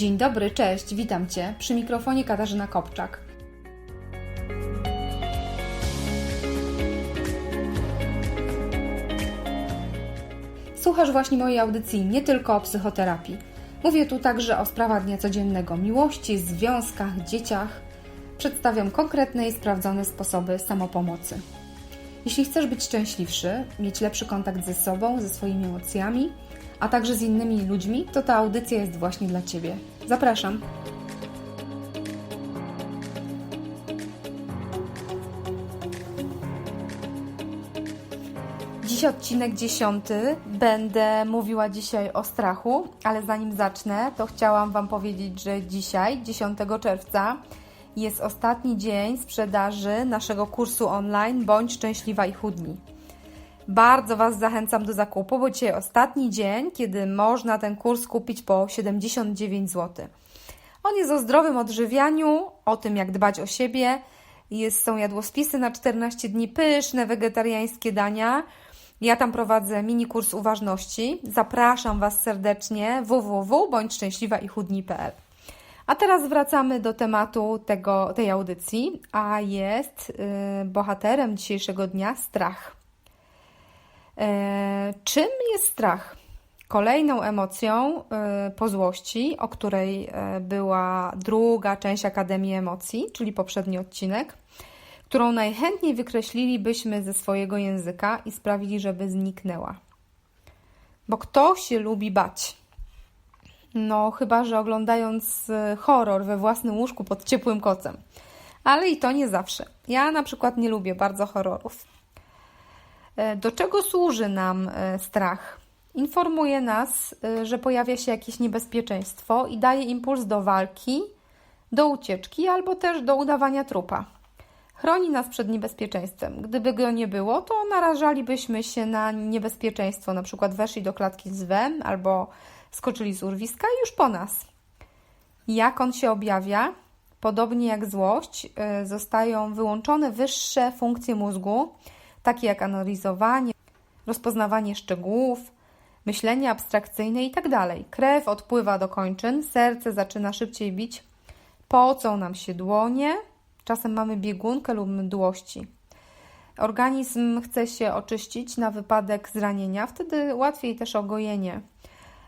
Dzień dobry, cześć, witam Cię. Przy mikrofonie Katarzyna Kopczak. Słuchasz właśnie mojej audycji nie tylko o psychoterapii. Mówię tu także o sprawach dnia codziennego, miłości, związkach, dzieciach. Przedstawiam konkretne i sprawdzone sposoby samopomocy. Jeśli chcesz być szczęśliwszy, mieć lepszy kontakt ze sobą, ze swoimi emocjami, a także z innymi ludźmi, to ta audycja jest właśnie dla Ciebie. Zapraszam. Dziś odcinek dziesiąty. Będę mówiła dzisiaj o strachu, ale zanim zacznę, to chciałam Wam powiedzieć, że dzisiaj, 10 czerwca, jest ostatni dzień sprzedaży naszego kursu online Bądź szczęśliwa i chudni. Bardzo Was zachęcam do zakupu, bo dzisiaj ostatni dzień, kiedy można ten kurs kupić po 79 zł. On jest o zdrowym odżywianiu, o tym jak dbać o siebie. Jest, są jadłospisy na 14 dni, pyszne wegetariańskie dania. Ja tam prowadzę mini kurs uważności. Zapraszam Was serdecznie www.bądźszczęśliwaichudni.pl A teraz wracamy do tematu tego, tej audycji, a jest yy, bohaterem dzisiejszego dnia strach. E, czym jest strach? Kolejną emocją e, po złości, o której e, była druga część Akademii Emocji, czyli poprzedni odcinek, którą najchętniej wykreślilibyśmy ze swojego języka i sprawili, żeby zniknęła. Bo kto się lubi bać? No, chyba że oglądając horror we własnym łóżku pod ciepłym kocem. Ale i to nie zawsze. Ja na przykład nie lubię bardzo horrorów. E, do czego służy nam e, strach? Informuje nas, e, że pojawia się jakieś niebezpieczeństwo i daje impuls do walki, do ucieczki albo też do udawania trupa. Chroni nas przed niebezpieczeństwem. Gdyby go nie było, to narażalibyśmy się na niebezpieczeństwo, na przykład weszli do klatki z wem albo skoczyli z urwiska i już po nas. Jak on się objawia? Podobnie jak złość, zostają wyłączone wyższe funkcje mózgu, takie jak analizowanie, rozpoznawanie szczegółów, myślenie abstrakcyjne itd. Tak Krew odpływa do kończyn, serce zaczyna szybciej bić, pocą nam się dłonie, czasem mamy biegunkę lub mdłości. Organizm chce się oczyścić na wypadek zranienia, wtedy łatwiej też ogojenie.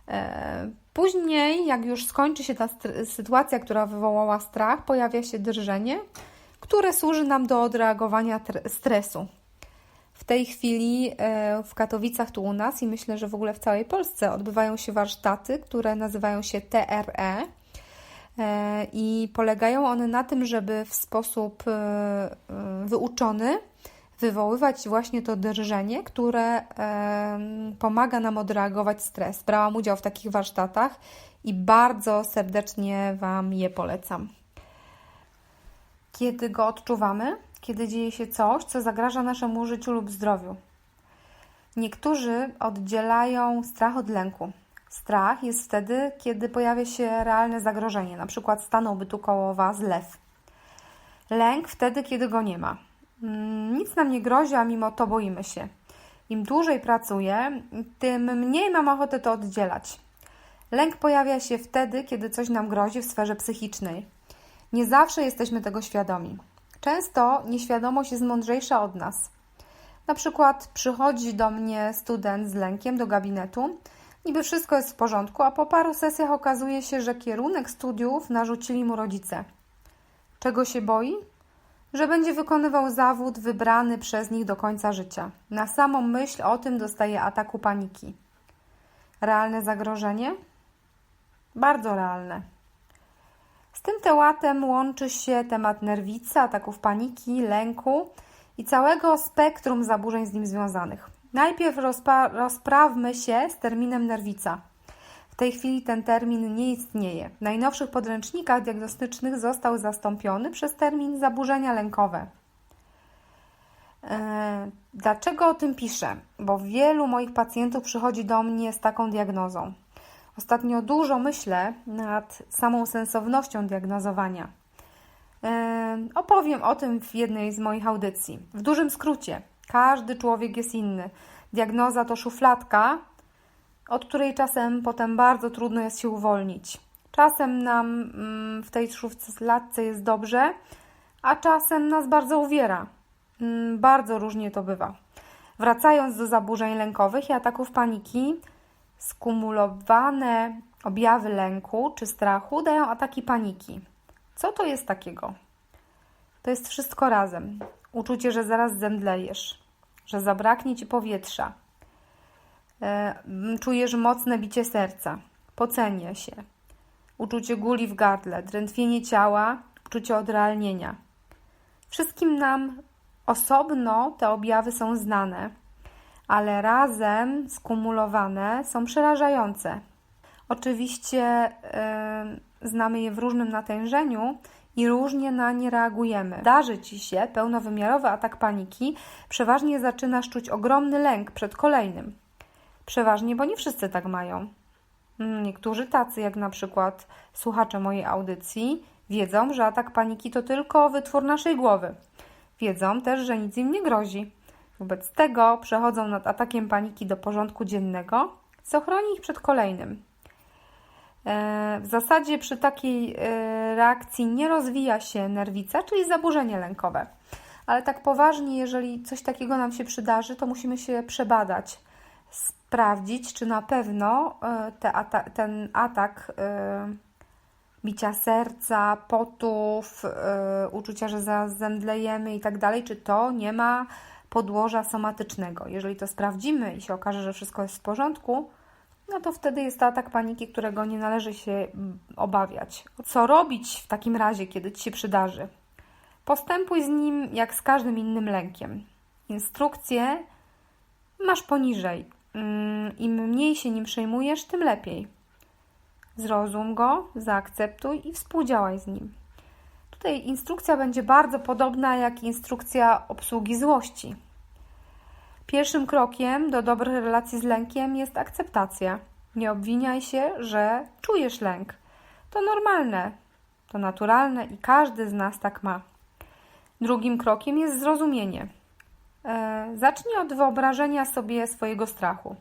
E, później, jak już skończy się ta sytuacja, która wywołała strach, pojawia się drżenie, które służy nam do odreagowania stresu. W tej chwili e, w Katowicach, tu u nas i myślę, że w ogóle w całej Polsce odbywają się warsztaty, które nazywają się TRE. E, I polegają one na tym, żeby w sposób e, wyuczony wywoływać właśnie to drżenie, które pomaga nam odreagować stres. Brałam udział w takich warsztatach i bardzo serdecznie Wam je polecam. Kiedy go odczuwamy, kiedy dzieje się coś, co zagraża naszemu życiu lub zdrowiu. Niektórzy oddzielają strach od lęku. Strach jest wtedy, kiedy pojawia się realne zagrożenie, na przykład stanąłby tu koło Was lew. Lęk wtedy, kiedy go nie ma. Mm, nic nam nie grozi, a mimo to boimy się. Im dłużej pracuję, tym mniej mam ochotę to oddzielać. Lęk pojawia się wtedy, kiedy coś nam grozi w sferze psychicznej. Nie zawsze jesteśmy tego świadomi. Często nieświadomość jest mądrzejsza od nas. Na przykład przychodzi do mnie student z lękiem do gabinetu, niby wszystko jest w porządku, a po paru sesjach okazuje się, że kierunek studiów narzucili mu rodzice. Czego się boi? Że będzie wykonywał zawód wybrany przez nich do końca życia. Na samą myśl o tym dostaje ataku paniki. Realne zagrożenie? Bardzo realne. Z tym tematem łączy się temat nerwicy, ataków paniki, lęku i całego spektrum zaburzeń z nim związanych. Najpierw rozprawmy się z terminem nerwica. W tej chwili ten termin nie istnieje. W najnowszych podręcznikach diagnostycznych został zastąpiony przez termin zaburzenia lękowe. E, dlaczego o tym piszę? Bo wielu moich pacjentów przychodzi do mnie z taką diagnozą. Ostatnio dużo myślę nad samą sensownością diagnozowania. opowiem o tym w jednej z moich audycji. W dużym skrócie, każdy człowiek jest inny. Diagnoza to szufladka, od której czasem potem bardzo trudno jest się uwolnić. Czasem nam mm, w tej latce jest dobrze, a czasem nas bardzo uwiera. Mm, bardzo różnie to bywa. Wracając do zaburzeń lękowych i ataków paniki, skumulowane objawy lęku czy strachu dają ataki paniki. Co to jest takiego? To jest wszystko razem. Uczucie, że zaraz zemdlejesz, że zabraknie ci powietrza. E, czujesz mocne bicie serca, pocenie się, uczucie guli w gardle, drętwienie ciała, uczucie odrealnienia. Wszystkim nam osobno te objawy są znane, ale razem skumulowane są przerażające. Oczywiście yy, znamy je w różnym natężeniu i różnie na nie reagujemy. Darzy ci się pełnowymiarowy atak paniki, przeważnie zaczynasz czuć ogromny lęk przed kolejnym. Przeważnie, bo nie wszyscy tak mają. Mm, niektórzy tacy, jak na przykład słuchacze mojej audycji, wiedzą, że atak paniki to tylko wytwór naszej głowy. Wiedzą też, że nic im nie grozi. Wobec tego przechodzą nad atakiem paniki do porządku dziennego, co chroni ich przed kolejnym. E, w zasadzie przy takiej e, reakcji nie rozwija się nerwica, czyli zaburzenie lękowe. Ale tak poważnie, jeżeli coś takiego nam się przydarzy, to musimy się przebadać, sprawdzić, czy na pewno e, te ata ten atak bicia serca, potów, uczucia, że zemdlejemy i tak dalej, czy to nie ma podłoża somatycznego. Jeżeli to sprawdzimy i się okaże, że wszystko jest w porządku, no to wtedy jest to atak paniki, którego nie należy się mm, obawiać. Co robić w takim razie, kiedy ci się przydarzy? Postępuj z nim jak z każdym innym lękiem. Instrukcje masz poniżej. Mm, Im mniej się nim przejmujesz, tym lepiej. Zrozum go, zaakceptuj i współdziałaj z nim. Tutaj instrukcja będzie bardzo podobna jak instrukcja obsługi złości. Pierwszym krokiem do dobrych relacji z lękiem jest akceptacja. Nie obwiniaj się, że czujesz lęk. To normalne, to naturalne i każdy z nas tak ma. Drugim krokiem jest zrozumienie. E, zacznij od wyobrażenia sobie swojego strachu.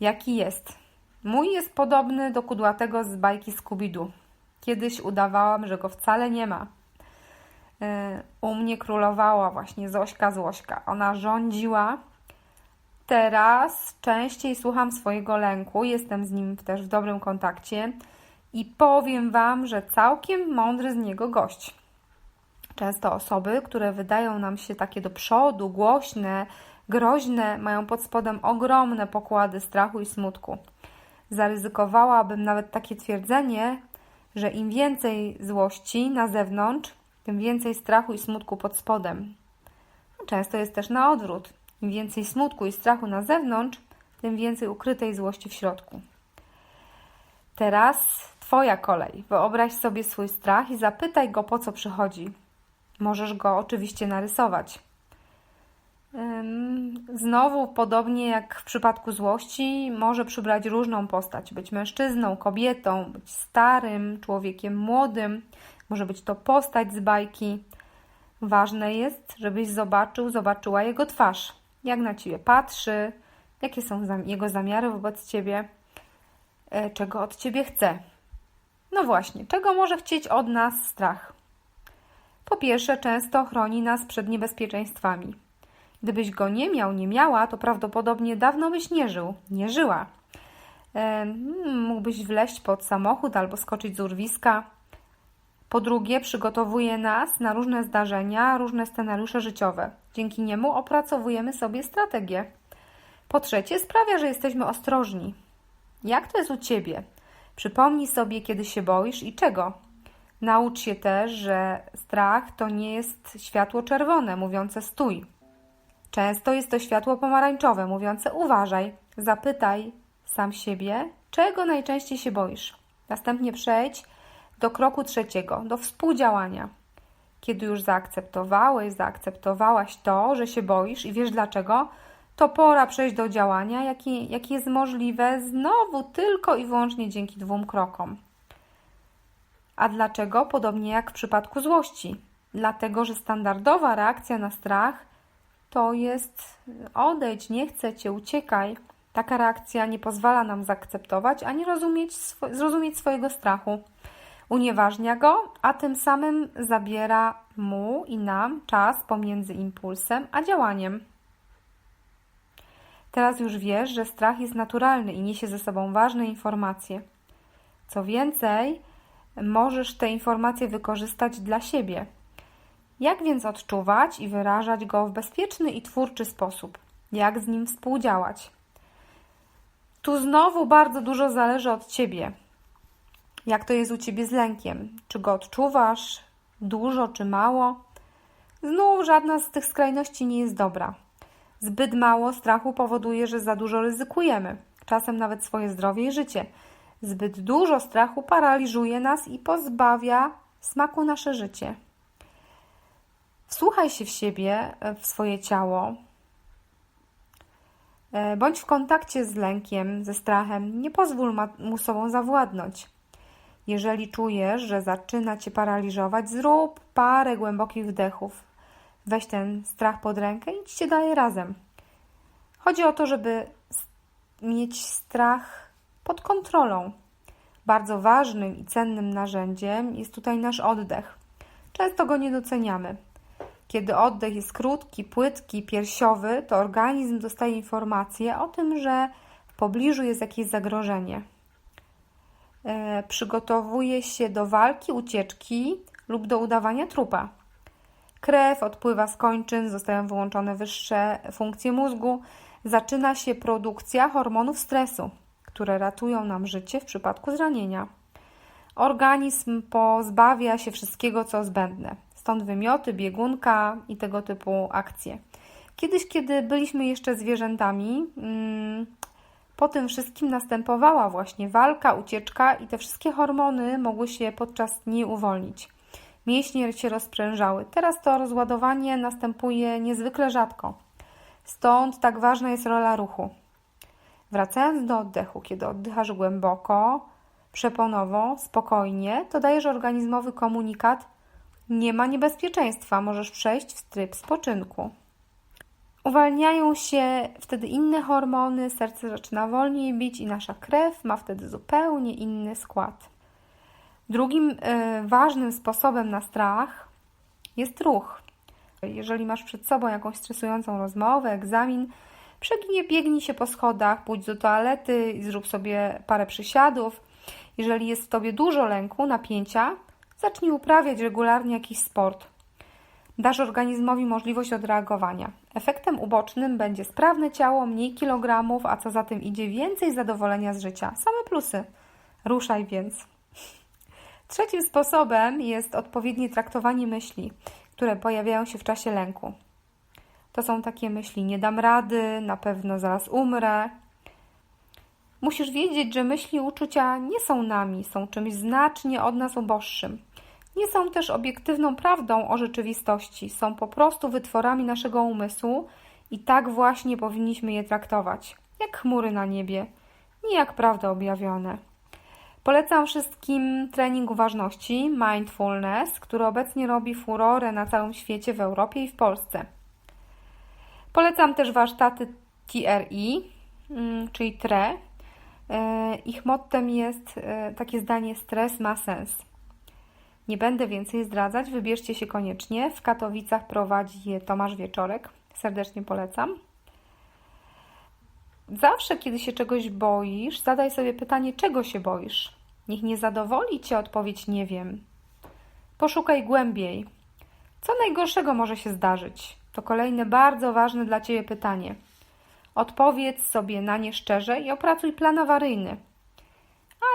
Jaki jest? Mój jest podobny do kudłatego z bajki Scooby-Doo. Kiedyś udawałam, że go wcale nie ma. E, u mnie królowała właśnie Zośka Złośka. Ona rządziła Teraz częściej słucham swojego lęku, jestem z nim też w dobrym kontakcie i powiem Wam, że całkiem mądry z niego gość. Często osoby, które wydają nam się takie do przodu, głośne, groźne, mają pod spodem ogromne pokłady strachu i smutku. Zaryzykowałabym nawet takie twierdzenie, że im więcej złości na zewnątrz, tym więcej strachu i smutku pod spodem. Często jest też na odwrót. Im więcej smutku i strachu na zewnątrz, tym więcej ukrytej złości w środku. Teraz Twoja kolej. Wyobraź sobie swój strach i zapytaj go, po co przychodzi. Możesz go oczywiście narysować. Znowu, podobnie jak w przypadku złości, może przybrać różną postać. Być mężczyzną, kobietą, być starym, człowiekiem młodym. Może być to postać z bajki. Ważne jest, żebyś zobaczył, zobaczyła jego twarz jak na ciebie patrzy, jakie są jego zamiary wobec ciebie, e, czego od ciebie chce. No właśnie, czego może chcieć od nas strach? Po pierwsze, często chroni nas przed niebezpieczeństwami. Gdybyś go nie miał, nie miała, to prawdopodobnie dawno byś nie żył, nie żyła. E, mógłbyś wleść pod samochód albo skoczyć z urwiska. Po drugie, przygotowuje nas na różne zdarzenia, różne scenariusze życiowe. Dzięki niemu opracowujemy sobie strategię. Po trzecie, sprawia, że jesteśmy ostrożni. Jak to jest u ciebie? Przypomnij sobie, kiedy się boisz i czego. Naucz się też, że strach to nie jest światło czerwone mówiące stój. Często jest to światło pomarańczowe mówiące uważaj. Zapytaj sam siebie, czego najczęściej się boisz. Następnie przejdź do kroku trzeciego, do współdziałania. Kiedy już zaakceptowałeś, zaakceptowałaś to, że się boisz i wiesz dlaczego, to pora przejść do działania, jakie jaki jest możliwe znowu tylko i wyłącznie dzięki dwóm krokom. A dlaczego? Podobnie jak w przypadku złości. Dlatego, że standardowa reakcja na strach to jest odejdź, nie chcę cię, uciekaj. Taka reakcja nie pozwala nam zaakceptować ani rozumieć, zrozumieć swojego strachu. Unieważnia go, a tym samym zabiera mu i nam czas pomiędzy impulsem a działaniem. Teraz już wiesz, że strach jest naturalny i niesie ze sobą ważne informacje. Co więcej, możesz te informacje wykorzystać dla siebie. Jak więc odczuwać i wyrażać go w bezpieczny i twórczy sposób? Jak z nim współdziałać? Tu znowu bardzo dużo zależy od ciebie. Jak to jest u ciebie z lękiem? Czy go odczuwasz dużo czy mało? Znów żadna z tych skrajności nie jest dobra. Zbyt mało strachu powoduje, że za dużo ryzykujemy, czasem nawet swoje zdrowie i życie. Zbyt dużo strachu paraliżuje nas i pozbawia smaku nasze życie. Wsłuchaj się w siebie, w swoje ciało. E, Bądź w kontakcie z lękiem, ze strachem. Nie pozwól mu sobą zawładnąć. Jeżeli czujesz, że zaczyna cię paraliżować, zrób parę głębokich wdechów. Weź ten strach pod rękę i idźcie dalej razem. Chodzi o to, żeby mieć strach pod kontrolą. Bardzo ważnym i cennym narzędziem jest tutaj nasz oddech. Często go nie doceniamy. Kiedy oddech jest krótki, płytki, piersiowy, to organizm dostaje informację o tym, że w pobliżu jest jakieś zagrożenie. E, przygotowuje się do walki, ucieczki lub do udawania trupa. Krew odpływa z kończyn, zostają wyłączone wyższe funkcje mózgu, zaczyna się produkcja hormonów stresu, które ratują nam życie w przypadku zranienia. Organizm pozbawia się wszystkiego, co zbędne. Stąd wymioty, biegunka i tego typu akcje. Kiedyś, kiedy byliśmy jeszcze zwierzętami, mm, po tym wszystkim następowała właśnie walka, ucieczka i te wszystkie hormony mogły się podczas niej uwolnić. Mięśnie się rozprężały. Teraz to rozładowanie następuje niezwykle rzadko. Stąd tak ważna jest rola ruchu. Wracając do oddechu, kiedy oddychasz głęboko, przeponowo, spokojnie, to dajesz organizmowy komunikat: nie ma niebezpieczeństwa, możesz przejść w tryb spoczynku. Uwalniają się wtedy inne hormony, serce zaczyna wolniej bić i nasza krew ma wtedy zupełnie inny skład. Drugim y, ważnym sposobem na strach jest ruch. Jeżeli masz przed sobą jakąś stresującą rozmowę, egzamin, przeginie, biegnij się po schodach, pójdź do toalety i zrób sobie parę przysiadów. Jeżeli jest w tobie dużo lęku, napięcia, zacznij uprawiać regularnie jakiś sport. Dasz organizmowi możliwość odreagowania. Efektem ubocznym będzie sprawne ciało, mniej kilogramów, a co za tym idzie więcej zadowolenia z życia. Same plusy. Ruszaj więc. Trzecim sposobem jest odpowiednie traktowanie myśli, które pojawiają się w czasie lęku. To są takie myśli: nie dam rady, na pewno zaraz umrę. Musisz wiedzieć, że myśli uczucia nie są nami, są czymś znacznie od nas uboższym. Nie są też obiektywną prawdą o rzeczywistości, są po prostu wytworami naszego umysłu i tak właśnie powinniśmy je traktować, jak chmury na niebie, nie jak prawdy objawione. Polecam wszystkim trening uważności, mindfulness, który obecnie robi furorę na całym świecie, w Europie i w Polsce. Polecam też warsztaty TRI, mm, czyli TRE. E, Ich mottem jest e, takie zdanie: stres ma sens. Nie będę więcej zdradzać, wybierzcie się koniecznie. W Katowicach prowadzi je Tomasz Wieczorek. Serdecznie polecam. Zawsze, kiedy się czegoś boisz, zadaj sobie pytanie, czego się boisz. Niech nie zadowoli cię odpowiedź nie wiem. Poszukaj głębiej. Co najgorszego może się zdarzyć? To kolejne bardzo ważne dla ciebie pytanie. Odpowiedz sobie na nie szczerze i opracuj plan awaryjny.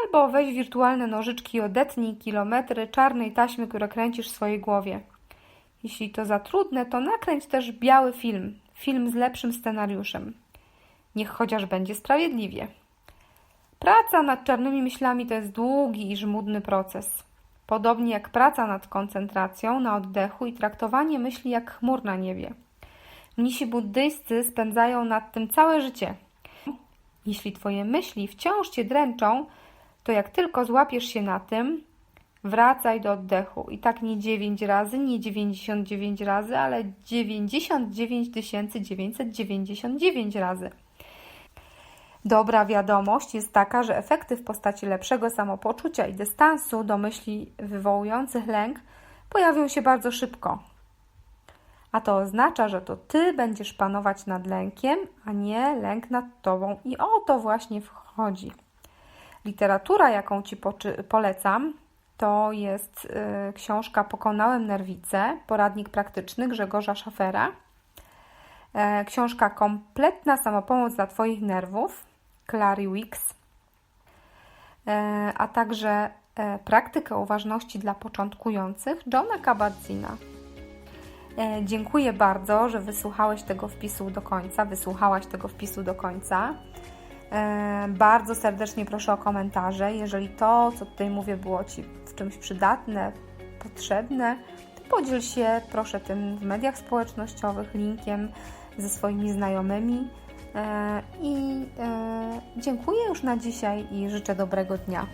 Albo weź wirtualne nożyczki i odetnij kilometry czarnej taśmy, które kręcisz w swojej głowie. Jeśli to za trudne, to nakręć też biały film, film z lepszym scenariuszem. Niech chociaż będzie sprawiedliwie. Praca nad czarnymi myślami to jest długi i żmudny proces. Podobnie jak praca nad koncentracją na oddechu i traktowanie myśli jak chmur na niebie. Mnisi buddyjscy spędzają nad tym całe życie. Jeśli Twoje myśli wciąż Cię dręczą, to jak tylko złapiesz się na tym, wracaj do oddechu. I tak nie 9 razy, nie 99 razy, ale 99 999 razy. Dobra wiadomość jest taka, że efekty w postaci lepszego samopoczucia i dystansu do myśli wywołujących lęk pojawią się bardzo szybko. A to oznacza, że to ty będziesz panować nad lękiem, a nie lęk nad tobą. I o to właśnie wchodzi. Literatura, jaką ci polecam, to jest y, książka Pokonałem nerwicę, poradnik praktyczny Grzegorza Szafera. E, książka Kompletna samopomoc dla Twoich nerwów, Clary Wicks, e, a także e, Praktyka uważności dla początkujących, Johna Kabat-Zina. Dziękuję bardzo, że wysłuchałeś tego wpisu do końca, wysłuchałaś tego wpisu do końca. E, Bardzo serdecznie proszę o komentarze. Jeżeli to, co tutaj mówię, było Ci w czymś przydatne, potrzebne, to podziel się proszę tym w mediach społecznościowych, linkiem ze swoimi znajomymi. E, I e, dziękuję już na dzisiaj i życzę dobrego dnia.